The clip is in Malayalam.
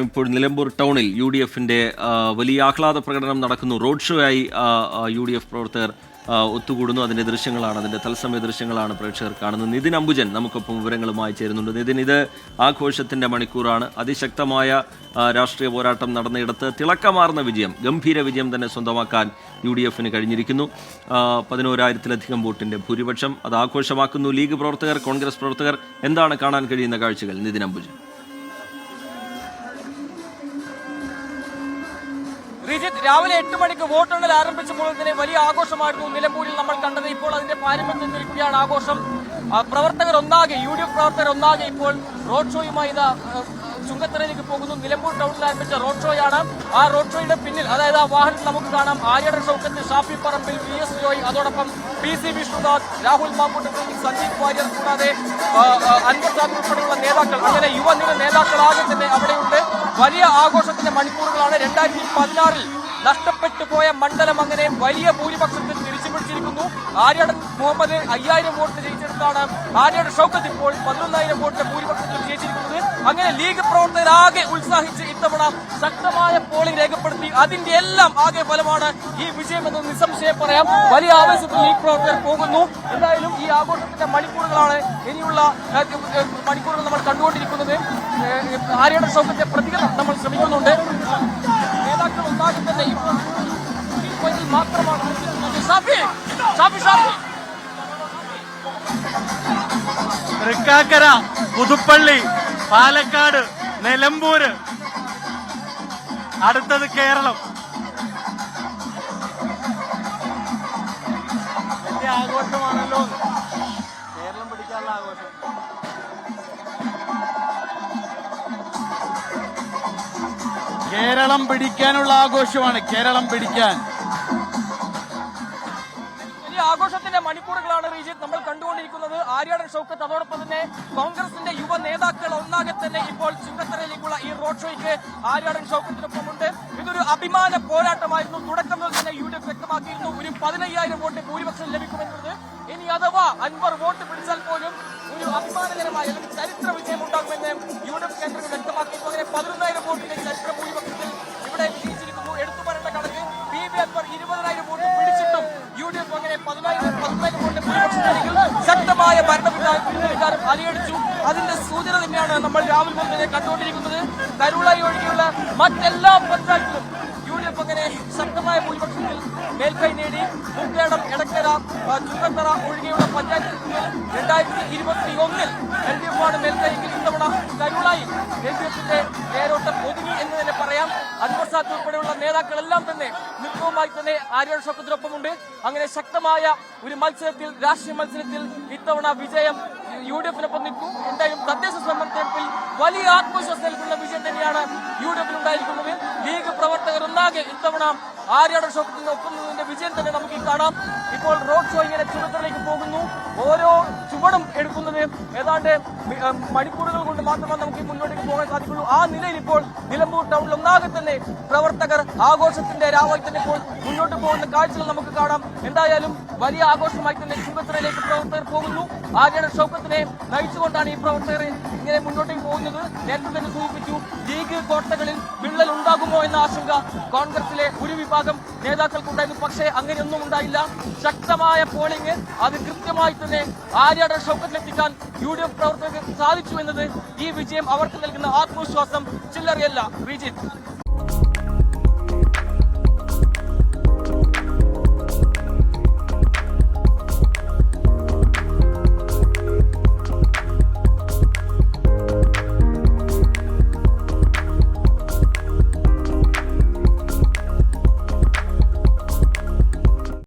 ഇപ്പോൾ നിലമ്പൂർ ടൗണിൽ യു ഡി എഫിന്റെ വലിയ ആഹ്ലാദ പ്രകടനം നടക്കുന്നു. റോഡ് ഷോ ആയി യു ഡി എഫ് പ്രവർത്തകർ ഒത്തുകൂടുന്നു. അതിന്റെ ദൃശ്യങ്ങളാണ് അതിന്റെ തത്സമയ ദൃശ്യങ്ങളാണ് പ്രേക്ഷകർ കാണുന്നത്. നിതിൻ അംബുജൻ നമുക്കൊപ്പം വിവരങ്ങളുമായി ചേരുന്നുണ്ട്. നിതിൻ ഇത് ആഘോഷത്തിന്റെ മണിക്കൂറാണ്. അതിശക്തമായ രാഷ്ട്രീയ പോരാട്ടം നടന്നയിടത്ത് തിളക്കമാർന്ന വിജയം ഗംഭീര വിജയം തന്നെ സ്വന്തമാക്കാൻ യു ഡി എഫിന് കഴിഞ്ഞിരിക്കുന്നു പതിനോരായിരത്തിലധികം വോട്ടിന്റെ ഭൂരിപക്ഷം അത് ആഘോഷമാക്കുന്നു. ലീഗ് പ്രവർത്തകർ കോൺഗ്രസ് പ്രവർത്തകർ എന്താണ് കാണാൻ കഴിയുന്ന കാഴ്ചകൾ? നിതിൻ അംബുജൻ. റിജിത്ത് രാവിലെ എട്ട് മണിക്ക് വോട്ടെണ്ണൽ ആരംഭിച്ചപ്പോൾ തന്നെ വലിയ ആഘോഷമായിരുന്നു. നിലമ്പൂരിൽ നമ്മൾ കണ്ടത് ഇപ്പോൾ അതിന്റെ പാരമ്യത്തിൽ നിൽക്കുകയാണ് ആഘോഷം. പ്രവർത്തകർ ഒന്നാകെ യു ഡി എഫ് പ്രവർത്തകർ ഒന്നാകെ ഇപ്പോൾ റോഡ് ഷോയുമായി ഇതാ ചുങ്കത്തറയിലേക്ക് പോകുന്നു. നിലമ്പൂർ ടൗണിൽ ആരംഭിച്ച റോഡ് ഷോയാണ് ആ റോഡ് ഷോയുടെ പിന്നിൽ അതായത് ആ വാഹനത്തിൽ നമുക്ക് കാണാം ആര്യട ഷൗക്കത്ത് ഷാഫി പറമ്പിൽ വി എസ് ജോയ് അതോടൊപ്പം പി സി വിഷ്ണുനാഥ് രാഹുൽ മാമ്പൂട്ടത്തിൽ സന്ദീപ് വാര്യർ കൂടാതെ അൻപത് ഉൾപ്പെടെയുള്ള നേതാക്കൾ അങ്ങനെ യുവനിര നേതാക്കളാകെ തന്നെ അവിടെയുണ്ട് വലിയ ആഘോഷത്തിന്റെ മണിക്കൂറുകളാണ് രണ്ടായിരത്തി പതിനാറിൽ നഷ്ടപ്പെട്ടു പോയ മണ്ഡലം അങ്ങനെ വലിയ ഭൂരിപക്ഷത്തിൽ തിരിച്ചു പിടിച്ചിരിക്കുന്നു ആര്യാടൻ മുഹമ്മദ് അയ്യായിരം വോട്ട് ജയിച്ചെടുത്താണ്. ആര്യയുടെ ഷൗക്കത്ത് ഇപ്പോൾ പതിനൊന്നായിരം വോട്ട് ഭൂരിപക്ഷത്തിൽ ജയിച്ചിരിക്കുന്നത്. അങ്ങനെ ലീഗ് പ്രവർത്തകരാകെ ഉത്സാഹിച്ച് ഇത്തവണ ശക്തമായ പോളിംഗ് രേഖപ്പെടുത്തി അതിന്റെ എല്ലാം ആകെ ഫലമാണ് ഈ വിജയമെന്ന് നിസ്സംശയം പറയാം. വലിയ ആവേശത്തിൽ ലീഗ് പ്രവർത്തകർ പോകുന്നു. എന്തായാലും ഈ ആഘോഷത്തിന്റെ മണിക്കൂറുകളാണ് ഇനിയുള്ള മണിക്കൂറുകൾ നമ്മൾ കണ്ടുകൊണ്ടിരിക്കുന്നത്. ആര്യാടൻ ഷൗക്കത്തെ പ്രതികരണം നമ്മൾ ശ്രമിക്കുന്നുണ്ട്. നേതാക്കൾ ഉണ്ടാകും തന്നെ. ഇപ്പോൾ മാത്രമാണ് തൃക്കാക്കര പുതുപ്പള്ളി പാലക്കാട് നിലമ്പൂര്. അടുത്തത് കേരളം. ആഘോഷമാണല്ലോ. കേരളം പിടിക്കാനുള്ള ആഘോഷമാണ് കേരളം പിടിക്കാൻ. ഈ ആഘോഷത്തിന്റെ മണിക്കൂറുകളാണ് റീജിത്ത് നമ്മൾ കണ്ടുകൊണ്ടിരിക്കുന്നത്. ആര്യാടൻ ഷൗക്കത്ത് അതോടൊപ്പം തന്നെ കോൺഗ്രസിന്റെ യുവ നേതാക്കൾ ഒന്നാകെ തന്നെ ഇപ്പോൾ ചുങ്കത്തറയിലേക്കുള്ള ഈ റോഡ് ഷോയ്ക്ക് ആര്യാടൻ ഷൗക്കത്തിനൊപ്പമുണ്ട് ഇതൊരു അഭിമാന പോരാട്ടമായിരുന്നു. തുടക്കം മുതൽ തന്നെ യു ഡി എഫ് വ്യക്തമാക്കിയിരുന്നു. ഒരു പതിനയ്യായിരം വോട്ട് ഭൂരിപക്ഷം ഭരണപിന്താരം അലിയടിച്ചു അതിന്റെ സൂചന തന്നെയാണ് നമ്മൾ രാഹുൽ ഗാന്ധിയെ കണ്ടുകൊണ്ടിരിക്കുന്നത്. കരുളായി ഒഴികെയുള്ള മറ്റെല്ലാ പഞ്ചായത്തിലും യു ഡി എഫ് അങ്ങനെ ശക്തമായ ഭൂരിപക്ഷത്തിൽ മേൽക്കൈ നേടി. മുക്കേടം എടക്കര ചുങ്കത്തറ ഒഴികെയുള്ള പഞ്ചായത്തിൽ രണ്ടായിരത്തി ഇരുപത്തി ഒന്നിൽ എൽ ഡി എഫ് ആണ് മേൽക്കൈയെങ്കിൽ ഇത്തവണ കരുളായി എൽ ഡി എഫിന്റെ നേരോട്ടം ഒതുങ്ങി എന്ന് തന്നെ പറയാം. അൻവർ സാദ് ഉൾപ്പെടെയുള്ള നേതാക്കളെല്ലാം തന്നെ നൃത്തവുമായി തന്നെ ആര്യ ഷോക്കത്തിനൊപ്പമുണ്ട് അങ്ങനെ ശക്തമായ ഒരു മത്സരത്തിൽ രാഷ്ട്രീയ മത്സരത്തിൽ ഇത്തവണ വിജയം യു ഡി എഫിനൊപ്പം നിൽക്കും. എന്തായാലും തദ്ദേശ സ്വയംഭരണത്തിൽ വലിയ ആത്മവിശ്വാസം നൽകുന്ന വിജയം തന്നെയാണ് യു ഡി എഫിൽ ഉണ്ടായിരിക്കുന്നത്. ലീഗ് പ്രവർത്തകർ ഒന്നാകെ ഇത്തവണ ആര്യാട ഷോപ്പിൽ ഒപ്പം ഒപ്പുന്നതിന്റെ വിജയം തന്നെ നമുക്ക് കാണാം. ഇപ്പോൾ റോഡ് ഷോ ഇങ്ങനെ ചുമതലയിലേക്ക് പോകുന്നു. ഓരോ ചുവടും എടുക്കുന്നത് ഏതാണ്ട് മണിക്കൂറുകൾ കൊണ്ട് മാത്രമേ നമുക്ക് മുന്നോട്ടേക്ക് പോകാൻ സാധിക്കുള്ളൂ. ആ നിലയിൽ ഇപ്പോൾ നിലമ്പൂർ ടൗണിൽ ഒന്നാകെ തന്നെ പ്രവർത്തകർ ആഘോഷത്തിന്റെ രാവായി തന്നെ ഇപ്പോൾ മുന്നോട്ട് പോകുന്ന കാഴ്ചകൾ നമുക്ക് കാണാം. എന്തായാലും വലിയ ആഘോഷമായി തന്നെ ചുങ്കത്തറയിലേക്ക് പ്രവർത്തകർ പോകുന്നു. ആര്യയുടെ ഷൗക്കത്തിനെ നയിച്ചുകൊണ്ടാണ് ഈ പ്രവർത്തകർ ഇങ്ങനെ മുന്നോട്ടേക്ക് പോകുന്നത്. നേരത്തെ തന്നെ സൂചിപ്പിച്ചു ലീഗ് കോട്ടകളിൽ ഉണ്ടാകുമോ എന്ന ആശങ്ക കോൺഗ്രസിലെ ഒരു വിഭാഗം നേതാക്കൾക്കുണ്ടായിരുന്നു. പക്ഷേ അങ്ങനെയൊന്നും ഉണ്ടായില്ല. ശക്തമായ പോളിംഗ് അത് കൃത്യമായി തന്നെ ആര്യാട ഷൗക്കത്തിലെത്തിക്കാൻ യു ഡി എഫ് പ്രവർത്തകർക്ക് സാധിച്ചു എന്നത് ഈ വിജയം അവർക്ക് നൽകുന്ന ആത്മവിശ്വാസം ചില്ലറിയല്ല. വിജിത്ത്